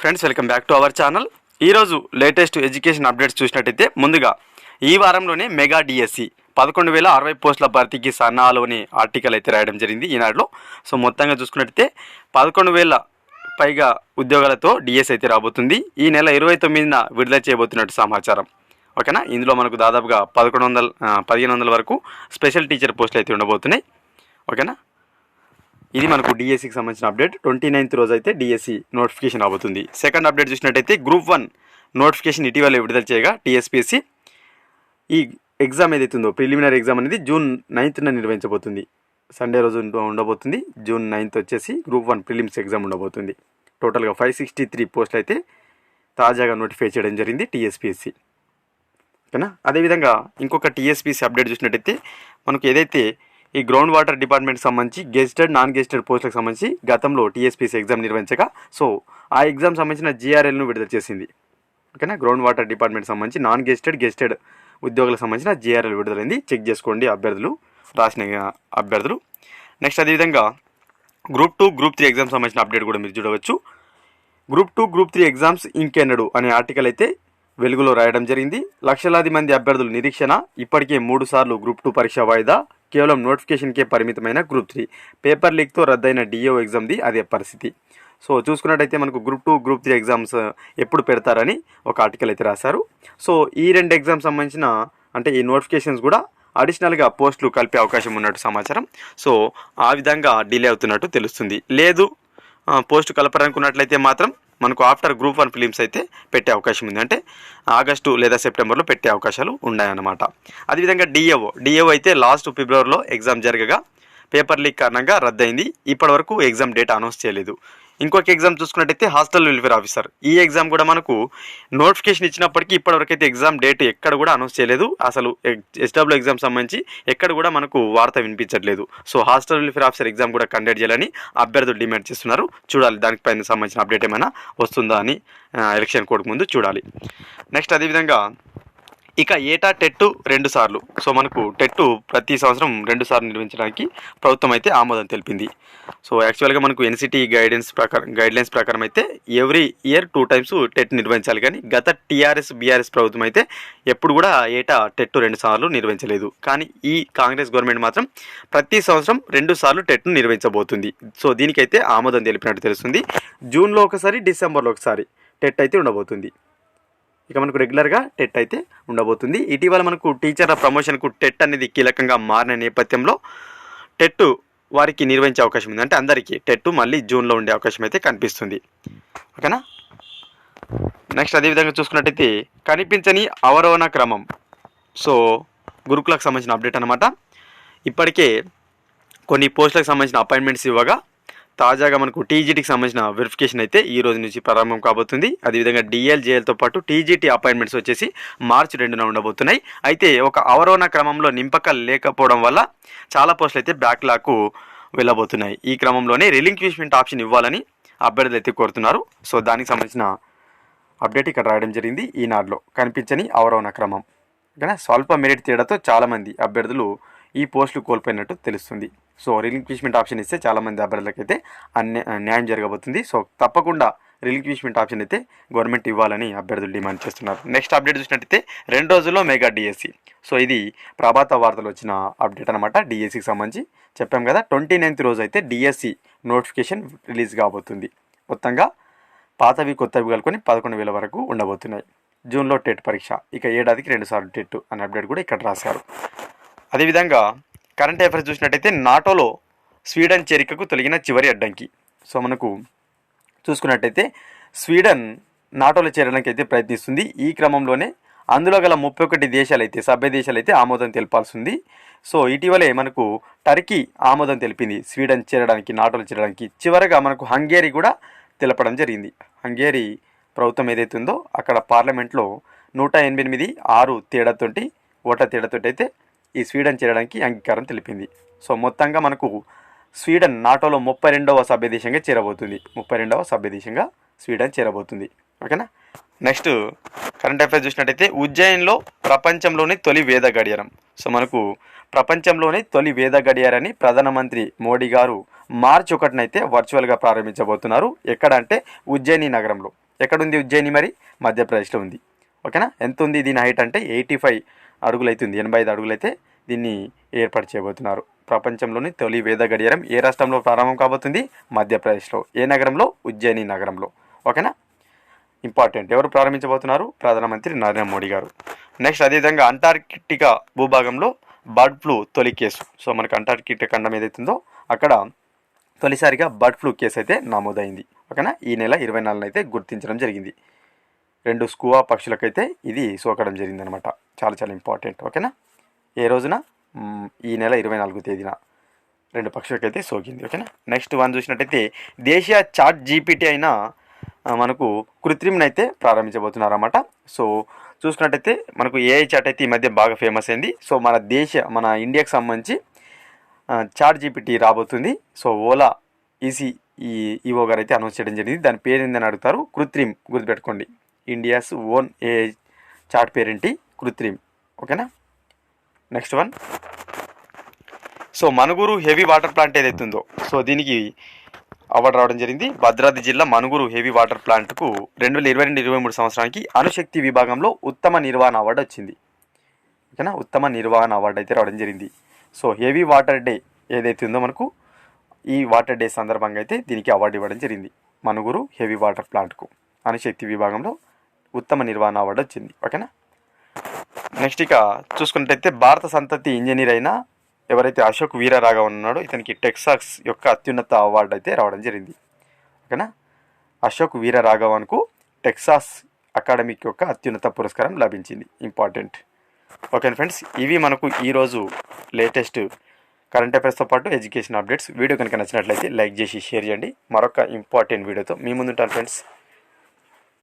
Friends welcome back to our channel ఈరోజు latest education updates చూసినట్టయితే ముందుగా ఈ వారంలోనే మెగా డిఎస్సి పదకొండు వేల అరవై పోస్టుల భర్తీకి సన్నాలు అనే ఆర్టికల్ అయితే రాయడం జరిగింది ఈనాడులో. సో మొత్తంగా చూసుకున్నట్టయితే పదకొండు వేల పైగా ఉద్యోగాలతో డిఎస్ అయితే రాబోతుంది. ఈ నెల ఇరవై తొమ్మిదిన విడుదల చేయబోతున్నట్టు సమాచారం. ఓకేనా? ఇందులో మనకు దాదాపుగా పదకొండు వందల పదిహేను వందల వరకు స్పెషల్ టీచర్ పోస్టులు అయితే ఉండబోతున్నాయి. ఓకేనా? ఇది మనకు డిఎస్సికి సంబంధించిన అప్డేట్. ట్వంటీ నైన్త్ రోజు అయితే డిఎస్సి నోటిఫికేషన్ అవుతుంది సెకండ్ అప్డేట్ చూసినట్టయితే గ్రూప్ వన్ నోటిఫికేషన్ ఇటీవల విడుదల చేయగా టీఎస్పీఎస్సి ఈ ఎగ్జామ్ ఏదైతే ఉందో ప్రిలిమినరీ ఎగ్జామ్ అనేది జూన్ నైన్త్న నిర్వహించబోతుంది. సండే రోజు ఉండబోతుంది. జూన్ నైన్త్ వచ్చేసి గ్రూప్ వన్ ప్రిలిమ్స్ ఎగ్జామ్ ఉండబోతుంది. టోటల్గా ఫైవ్ సిక్స్టీ త్రీ పోస్టులు అయితే తాజాగా నోటిఫై చేయడం జరిగింది టీఎస్పీఎస్సి ఓకేనా? అదేవిధంగా ఇంకొక టీఎస్పీసీ అప్డేట్ చూసినట్టయితే మనకు ఏదైతే ఈ గ్రౌండ్ వాటర్ డిపార్ట్మెంట్కి సంబంధించి గెస్టెడ్ నాన్ గెస్టెడ్ పోస్టులకు సంబంధించి గతంలో టీఎస్పీసీ ఎగ్జామ్ నిర్వహించగా సో ఆ ఎగ్జామ్ సంబంధించిన జీఆర్ఎల్ను విడుదల చేసింది. ఓకేనా? గ్రౌండ్ వాటర్ డిపార్ట్మెంట్ సంబంధించి నాన్ గెస్టెడ్ గెస్టెడ్ ఉద్యోగులకు సంబంధించిన జీఆర్ఎల్ విడుదలైంది. చెక్ చేసుకోండి అభ్యర్థులు రాసిన అభ్యర్థులు. నెక్స్ట్ అదేవిధంగా group two group three exam సంబంధించిన అప్డేట్ కూడా మీరు చూడవచ్చు. Group two group three exams ఇంకెన్నడు అనే ఆర్టికల్ అయితే వెలుగులో రాయడం జరిగింది. లక్షలాది మంది అభ్యర్థులు నిరీక్షణ ఇప్పటికే మూడు సార్లు గ్రూప్ టూ పరీక్ష వాయిదా. కేవలం నోటిఫికేషన్కే పరిమితమైన గ్రూప్ త్రీ పేపర్ లీక్తో రద్దయిన డిఓ ఎగ్జామ్ది అదే పరిస్థితి. సో చూసుకున్నట్టయితే మనకు group two group three exams ఎప్పుడు పెడతారని ఒక ఆర్టికల్ అయితే రాశారు. సో ఈ రెండు ఎగ్జామ్స్ సంబంధించిన అంటే ఈ నోటిఫికేషన్స్ కూడా అడిషనల్గా పోస్టులు కలిపే అవకాశం ఉన్నట్టు సమాచారం. సో ఆ విధంగా డిలే అవుతున్నట్టు తెలుస్తుంది. లేదు పోస్టు పోస్ట్ కలపాలనుకున్నట్లయితే మాత్రం మనకు ఆఫ్టర్ గ్రూప్ వన్ ఫిలిమ్స్ అయితే పెట్టే అవకాశం ఉంది. అంటే ఆగస్టు లేదా సెప్టెంబర్లో పెట్టే అవకాశాలు ఉన్నాయన్నమాట. అదేవిధంగా డిఏఓ డిఏఓ అయితే లాస్ట్ ఫిబ్రవరిలో ఎగ్జామ్ జరగగా పేపర్ లీక్ కారణంగా రద్దయింది. ఇప్పటివరకు ఎగ్జామ్ డేట్ అనౌన్స్ చేయలేదు. ఇంకొక ఎగ్జామ్ చూసుకున్నట్టయితే హాస్టల్ వెల్ఫేర్ ఆఫీసర్ ఈ ఎగ్జామ్ కూడా మనకు నోటిఫికేషన్ ఇచ్చినప్పటికీ ఇప్పటివరకు అయితే ఎగ్జామ్ డేట్ ఎక్కడ కూడా అనౌన్స్ చేయలేదు. అసలు ఎస్డబ్ల్యూ ఎగ్జామ్ సంబంధించి ఎక్కడ కూడా మనకు వార్త వినిపించట్లేదు. So hostel welfare officer exam కూడా కండక్ట్ చేయాలని అభ్యర్థులు డిమాండ్ చేస్తున్నారు. చూడాలి దానిపైన సంబంధించిన అప్డేట్ ఏమైనా వస్తుందా అని ఎలక్షన్ కోడ్ ముందు చూడాలి. నెక్స్ట్ అదేవిధంగా ఇక ఏటా టెట్టు రెండు సార్లు. సో మనకు టెట్టు ప్రతి సంవత్సరం రెండు సార్లు నిర్వహించడానికి ప్రభుత్వం అయితే ఆమోదం తెలిపింది. సో యాక్చువల్గా మనకు ఎన్సిటీ గైడెన్స్ ప్రకారం గైడ్లైన్స్ ప్రకారం అయితే every year two times TET నిర్వహించాలి కానీ గత టీఆర్ఎస్ బీఆర్ఎస్ ప్రభుత్వం అయితే ఎప్పుడు కూడా ఏటా టెట్టు రెండు సార్లు నిర్వహించలేదు కానీ ఈ కాంగ్రెస్ గవర్నమెంట్ మాత్రం ప్రతి సంవత్సరం రెండు సార్లు టెట్ను నిర్వహించబోతుంది సో దీనికైతే ఆమోదం తెలిపినట్టు తెలుస్తుంది. జూన్లో ఒకసారి డిసెంబర్లో ఒకసారి టెట్ అయితే ఉండబోతుంది. ఇక మనకు రెగ్యులర్గా టెట్ అయితే ఉండబోతుంది. ఇటీవల మనకు టీచర్ల ప్రమోషన్కు టెట్ అనేది కీలకంగా మారిన నేపథ్యంలో టెట్ వారికి నిర్వహించే అవకాశం ఉంది. అంటే అందరికీ టెట్ మళ్ళీ జూన్లో ఉండే అవకాశం అయితే కనిపిస్తుంది. ఓకేనా? నెక్స్ట్ అదేవిధంగా చూసుకున్నట్టయితే కనిపించని అవరోహణ క్రమం. సో గురుకులకు సంబంధించిన అప్డేట్ అనమాట ఇప్పటికే కొన్ని పోస్టులకు సంబంధించిన అపాయింట్మెంట్స్ ఇవ్వగా తాజాగా మనకు టీజీటీకి సంబంధించిన వెరిఫికేషన్ అయితే ఈ రోజు నుంచి ప్రారంభం కాబోతుంది. అదేవిధంగా డిఎల్జేఎల్తో పాటు టీజీటీ అపాయింట్మెంట్స్ వచ్చేసి మార్చి రెండున ఉండబోతున్నాయి. అయితే ఒక అవరోహణ క్రమంలో నింపక లేకపోవడం వల్ల చాలా పోస్టులు అయితే బ్యాక్లాగ్కు వెళ్ళబోతున్నాయి. ఈ క్రమంలోనే రిలింక్విష్మెంట్ ఆప్షన్ ఇవ్వాలని అభ్యర్థులు అయితే కోరుతున్నారు. సో దానికి సంబంధించిన అప్డేట్ ఇక్కడ రాయడం జరిగింది. ఈనాడులో కనిపించని అవరోహణ క్రమం. ఓకేనా స్వల్ప మెరిట్ తేడాతో చాలామంది అభ్యర్థులు ఈ పోస్టులు కోల్పోయినట్టు తెలుస్తుంది. సో రిలింక్విష్మెంట్ ఆప్షన్ ఇస్తే చాలామంది అభ్యర్థులకైతే అన్య న్యాయం జరగబోతుంది. సో తప్పకుండా రిలింక్విష్మెంట్ ఆప్షన్ అయితే గవర్నమెంట్ ఇవ్వాలని అభ్యర్థులు డిమాండ్ చేస్తున్నారు. నెక్స్ట్ అప్డేట్ చూసినట్టయితే రెండు రోజుల్లో మెగా డిఎస్సి సో ఇది ప్రభాత వార్తలు వచ్చిన అప్డేట్ అనమాట డిఎస్సికి సంబంధించి చెప్పాం కదా ట్వంటీ నైన్త్ రోజు అయితే డిఎస్సి నోటిఫికేషన్ రిలీజ్ కాబోతుంది. మొత్తంగా పాతవి కొత్తవి కలుకొని పదకొండు వేల వరకు ఉండబోతున్నాయి. జూన్లో టెట్ పరీక్ష. ఇక ఏడాదికి రెండుసార్లు టెట్ అనే అప్డేట్ కూడా ఇక్కడ రాశారు. అదేవిధంగా కరెంట్ అఫైర్స్ చూసినట్టయితే నాటోలో స్వీడన్ చేరికకు తొలగిన చివరి అడ్డంకి. సో మనకు చూసుకున్నట్టయితే స్వీడన్ నాటోలో చేరడానికి అయితే ప్రయత్నిస్తుంది. ఈ క్రమంలోనే అందులో గల ముప్పై ఒకటి దేశాలు అయితే సభ్య దేశాలైతే ఆమోదం తెలపాల్సి ఉంది సో ఇటీవలే మనకు టర్కీ ఆమోదం తెలిపింది స్వీడన్ చేరడానికి నాటోలు చేరడానికి. చివరగా మనకు హంగేరీ కూడా తెలపడం జరిగింది. హంగేరీ ప్రభుత్వం ఏదైతే ఉందో అక్కడ పార్లమెంట్లో నూట ఎనిమిది ఆరు తేడాతోటి ఓట తేడాతోటి అయితే ఈ స్వీడన్ చేరడానికి అంగీకారం తెలిపింది. సో మొత్తంగా మనకు స్వీడన్ నాటోలో ముప్పై రెండవ సభ్యదేశంగా చేరబోతుంది. ముప్పై రెండవ సభ్యదేశంగా స్వీడన్ చేరబోతుంది. ఓకేనా? నెక్స్ట్ కరెంట్ అఫైర్స్ చూసినట్టయితే ఉజ్జయిన్లో ప్రపంచంలోని తొలి వేద గడియారం. సో మనకు ప్రపంచంలోని తొలి వేద గడియారాన్ని ప్రధానమంత్రి మోడీ గారు మార్చి ఒకటినైతే వర్చువల్గా ప్రారంభించబోతున్నారు. ఎక్కడ అంటే ఉజ్జయిని నగరంలో. ఎక్కడుంది ఉజ్జయిని మరి? మధ్యప్రదేశ్లో ఉంది. ఓకేనా? ఎంత ఉంది దీని హైట్ అంటే ఎయిటీ ఫైవ్ అడుగులు అవుతుంది ఎనభై ఐదు అడుగులు అయితే దీన్ని ఏర్పాటు చేయబోతున్నారు. ప్రపంచంలోని తొలి వేద గడియారం ఏ రాష్ట్రంలో ప్రారంభం కాబోతుంది? మధ్యప్రదేశ్లో ఏ నగరంలో? ఉజ్జయిని నగరంలో. ఓకేనా? ఇంపార్టెంట్. ఎవరు ప్రారంభించబోతున్నారు? ప్రధానమంత్రి నరేంద్ర మోడీ గారు. నెక్స్ట్ అదేవిధంగా అంటార్కిటికా భూభాగంలో బర్డ్ ఫ్లూ తొలి కేసు. సో మనకు అంటార్కిటికా ఖండం ఏదైతుందో అక్కడ తొలిసారిగా బర్డ్ ఫ్లూ కేసు అయితే నమోదైంది. ఓకేనా? ఈ నెల ఇరవై నాలుగున అయితే గుర్తించడం జరిగింది. రెండు స్కూవా పక్షులకైతే ఇది సోకడం జరిగిందనమాట. చాలా చాలా ఇంపార్టెంట్ ఓకేనా? ఏ రోజున? ఈ నెల ఇరవై నాలుగు తేదీన రెండు పక్షులకైతే సోకింది ఓకేనా? నెక్స్ట్ వన్ చూసినట్టయితే దేశీయ చాట్ జీపీటీ అయిన మనకు కృత్రిమని అయితే ప్రారంభించబోతున్నారన్నమాట. సో చూసుకున్నట్టయితే మనకు ఏఐ చాట్ అయితే ఈ మధ్య బాగా ఫేమస్ అయింది సో మన దేశ మన ఇండియాకి సంబంధించి చాట్ జీపీటీ రాబోతుంది. సో ఓలా ఈసీ ఈ ఈవో గారు అయితే అనౌన్స్ చేయడం జరిగింది. దాని పేరు ఏందని అడుగుతారు? కృత్రిమ్ గుర్తుపెట్టుకోండి. ఇండియాస్ ఓన్ ఏ చాట్ పేరేంటి? కృత్రిమ్. ఓకేనా? Next one so Manuguru heavy water plant ఏదైతే ఉందో సో దీనికి అవార్డు రావడం జరిగింది. భద్రాద్రి జిల్లా మనుగురు హెవీ వాటర్ ప్లాంట్కు రెండు వేల ఇరవై రెండు ఇరవై మూడు సంవత్సరానికి అణుశక్తి విభాగంలో ఉత్తమ నిర్వహణ అవార్డు వచ్చింది. ఓకేనా? ఉత్తమ నిర్వహణ అవార్డు అయితే రావడం జరిగింది. సో హెవీ వాటర్ డే ఏదైతే ఉందో మనకు ఈ వాటర్ డే సందర్భంగా అయితే దీనికి అవార్డు ఇవ్వడం జరిగింది. మనుగురు హెవీ వాటర్ ప్లాంట్కు అణుశక్తి విభాగంలో ఉత్తమ నిర్వహణ అవార్డు వచ్చింది ఓకేనా? నెక్స్ట్ ఇక చూసుకున్నట్టయితే భారత సంతతి ఇంజనీర్ అయిన ఎవరైతే అశోక్ వీరరాఘవ ఉన్నాడో ఇతనికి టెక్సాస్ యొక్క అత్యున్నత అవార్డు అయితే రావడం జరిగింది. ఓకేనా? అశోక్ వీరరాఘవన్కు టెక్సాస్ అకాడమిక్ యొక్క అత్యున్నత పురస్కారం లభించింది. ఇంపార్టెంట్. Okay friends? ఇవి మనకు ఈరోజు లేటెస్ట్ కరెంట్ అఫైర్స్తో పాటు ఎడ్యుకేషన్ అప్డేట్స్. వీడియో కనుక నచ్చినట్లయితే లైక్ చేసి షేర్ చేయండి. మరొక ఇంపార్టెంట్ వీడియోతో మీ ముందుంటాను ఫ్రెండ్స్.